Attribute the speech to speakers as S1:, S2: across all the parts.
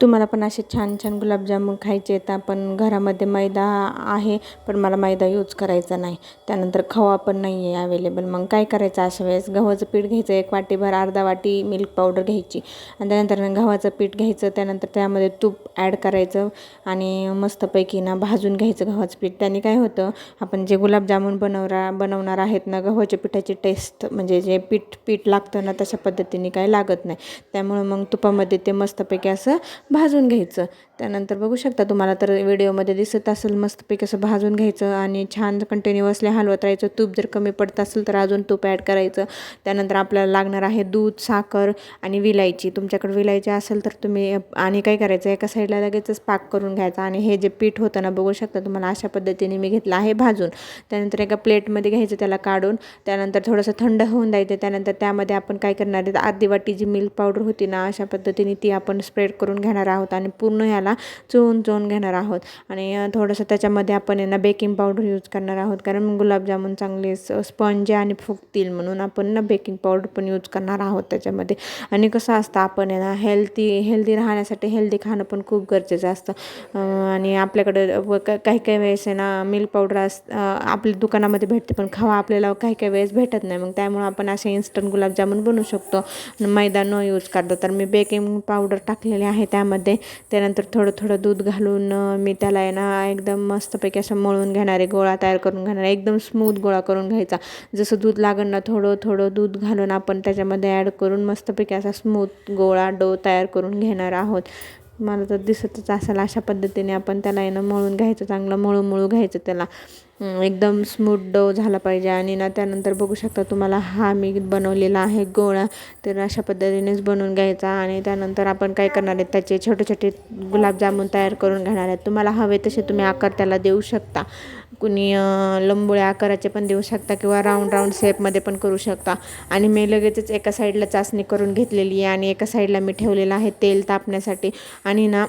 S1: तुम्हाला पण असे छान छान गुलाबजामुन खायचे आहेत. आपण घरामध्ये मैदा आहे पण मला मैदा यूज करायचा नाही. त्यानंतर खवा पण नाही आहे अवेलेबल मग काय करायचं अशा वेळेस? गव्हाचं पीठ घ्यायचं एक वाटीभर अर्धा वाटी मिल्क पावडर घ्यायची. आणि त्यानंतर गव्हाचं पीठ घ्यायचं त्यानंतर त्यामध्ये तूप ॲड करायचं आणि मस्तपैकी ना भाजून घ्यायचं गव्हाचं पीठ. त्याने काय होतं आपण जे गुलाबजामुन बनवणार बनवणार आहेत ना गव्हाच्या पिठाची टेस्ट म्हणजे जे पीठ पीठ लागतं ना तशा पद्धतीने काय लागत नाही. त्यामुळं मग तुपामध्ये ते मस्तपैकी असं भाजून घ्यायचं. त्यानंतर बघू शकता तुम्हाला तर व्हिडिओमध्ये दिसत असेल मस्तपैकी असं भाजून घ्यायचं आणि छान कंटिन्युअसली हलवत राहायचं. तूप जर कमी पडत असेल तर अजून तूप ॲड करायचं. त्यानंतर आपल्याला लागणार आहे दूध साखर आणि विलायची. तुमच्याकडे विलायची असेल तर तुम्ही आणि काय करायचं एका साईडला लगेचच पाक करून घ्यायचा आणि हे जे पीठ होतं ना बघू शकता तुम्हाला अशा पद्धतीने मी घेतलं आहे भाजून. त्यानंतर एका प्लेटमध्ये घ्यायचं त्याला काढून. त्यानंतर थोडंसं थंड होऊन द्यायचं त्यानंतर त्यामध्ये आपण काय करणार आहे अर्धी वाटी जी मिल्क पावडर होती ना अशा पद्धतीने ती आपण स्प्रेड करून घेणार आहोत आणि पूर्ण ह्याला चोळून चोळून घेणार आहोत. आणि थोडंसं त्याच्यामध्ये आपण यांना बेकिंग पावडर यूज करणार आहोत. कारण गुलाबजामुन चांगले स्पंज आणि फुगतील म्हणून आपण ना बेकिंग पावडर पण यूज करणार आहोत त्याच्यामध्ये. आणि कसं असतं आपण आहे ना हेल्दी हेल्दी राहण्यासाठी हेल्दी खाणं पण खूप गरजेचं असतं. आणि आपल्याकडं काही काही वेळेस आहे ना मिल्क पावडर अस आपल्या दुकानामध्ये भेटते पण खावा आपल्याला काही काही वेळेस भेटत नाही. मग त्यामुळे आपण असे इन्स्टंट गुलाबजामुन बनवू शकतो. मैदा न यूज करता. तर मी बेकिंग पावडर टाकलेले आहे त्या त्यामध्ये त्यानंतर थोडं थोडं दूध घालून मी त्याला आहे ना एकदम मस्तपैकी असं मळून घेणारे गोळा तयार करून घेणार एकदम स्मूथ गोळा करून घ्यायचा. जसं दूध लागण ना थोडं थोडं दूध घालून आपण त्याच्यामध्ये ॲड करून मस्तपैकी असा स्मूथ गोळा डो तयार करून घेणार आहोत. मला तर दिसतच असेल अशा पद्धतीने आपण त्याला आहे ना मळून घ्यायचं चांगलं मळू मळू घ्यायचं त्याला. एकदम स्मूथ डो झाला पाहिजे आणि ना त्यानंतर बघू शकता तुम्हाला हा मी बनवलेला आहे गोळा. तर अशा पद्धतीनेच बनवून घ्यायचा आणि त्यानंतर आपण काय करणार आहे त्याचे छोटे छोटे गुलाबजामुन तयार करून घेणार आहेत तुम्हाला हवे तसे तुम्ही आकार त्याला देऊ शकता. कुणी लंबोळ्या आकाराचे पण देऊ शकता किंवा राऊंड राऊंड शेपमध्ये पण करू शकता. आणि मी लगेचच एका साईडला चाचणी करून घेतलेली आहे आणि एका साईडला मी ठेवलेलं आहे तेल तापण्यासाठी. आणि ना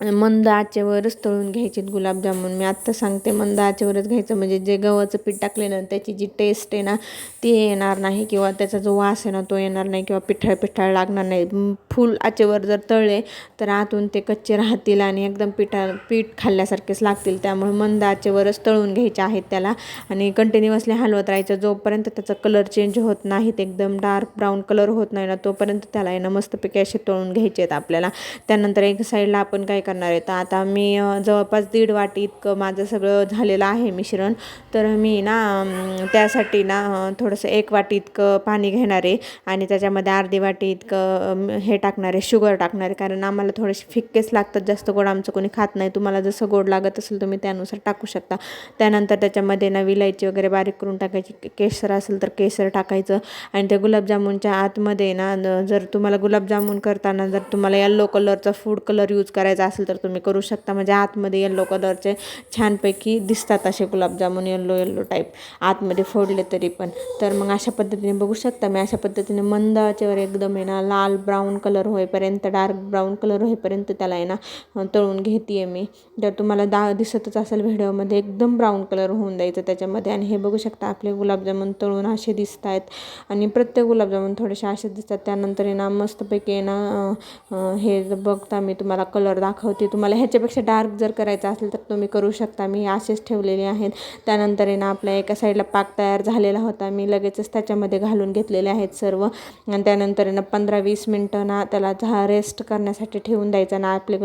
S1: मंद आचेवरच तळून घ्यायचे गुलाबजामुन. मी आत्ता सांगते मंद आचेवरच घ्यायचं म्हणजे जे गव्हाचं पीठ टाकले ना त्याची जी टेस्ट आहे ना ती येणार नाही किंवा त्याचा जो वास आहे ना तो येणार नाही किंवा पिठाळ पिठाळ लागणार नाही. फुल आचेवर जर तळले तर आतून ते कच्चे राहतील आणि एकदम पिठा पीठ खाल्ल्यासारखेच लागतील. त्यामुळे मंद आचेवरच तळून घ्यायचे आहेत त्याला. आणि कंटिन्युअसली हलवत राहायचं. जोपर्यंत त्याचा कलर चेंज होत नाहीत एकदम डार्क ब्राऊन कलर होत नाही ना तोपर्यंत त्याला आहे ना मस्तपैकी असे तळून घ्यायचे आहेत आपल्याला. त्यानंतर एक साईडला आपण काय करणार आहे. तर आता मी जवळपास दीड वाटी इतकं माझं सगळं झालेलं आहे मिश्रण. तर मी ना त्यासाठी ना थोडंसं एक वाटी इतकं पाणी घेणार आहे. आणि त्याच्यामध्ये अर्धी वाटी इतकं हे टाकणार आहे शुगर टाकणार आहे. कारण आम्हाला थोडेसे फिक्केच लागतात जास्त गोड आमचं कोणी खात नाही. तुम्हाला जसं गोड लागत असेल तुम्ही त्यानुसार टाकू शकता. त्यानंतर त्याच्यामध्ये ना विलायची वगैरे बारीक करून टाकायची. केसर असेल तर केसर टाकायचं. आणि त्या गुलाबजामुनच्या आतमध्ये ना जर तुम्हाला गुलाबजामुन करताना जर तुम्हाला येल्लो कलरचा फूड कलर यूज करायचा असेल असेल तर तुम्ही करू शकता. म्हणजे आतमध्ये येल्लो कलरचे छानपैकी दिसतात असे गुलाबजामुन येल्लो येल्लो टाईप आतमध्ये फोडले तरी पण. तर मग अशा पद्धतीने बघू शकता मी. अशा पद्धतीने मंद आचेवर एकदम आहे ना लाल ब्राऊन कलर होईपर्यंत डार्क ब्राऊन कलर होईपर्यंत त्याला आहे ना तळून घेते मी. जर तुम्हाला दा दिसतच असेल व्हिडिओमध्ये एकदम ब्राऊन कलर होऊन द्यायचं त्याच्यामध्ये. आणि हे बघू शकता आपले गुलाबजामुन तळून असे दिसत आहेत आणि प्रत्येक गुलाबजामुन थोडेसे असे दिसतात. त्यानंतर आहे ना मस्तपैकी आहे ना हे बघता मी तुम्हाला कलर दाखव दाखवते. तुम्हाला ह्याच्यापेक्षा डार्क जर करायचं असेल तर तुम्ही करू शकता. मी असेच ठेवलेले आहेत. त्यानंतर आहे ना आपल्या एका साईडला पाक तयार झालेला होता. मी लगेचच त्याच्यामध्ये घालून घेतलेले आहेत सर्व. आणि त्यानंतर आहे ना पंधरा वीस मिनटं ना त्याला झा रेस्ट करण्यासाठी ठेवून द्यायचं ना आपले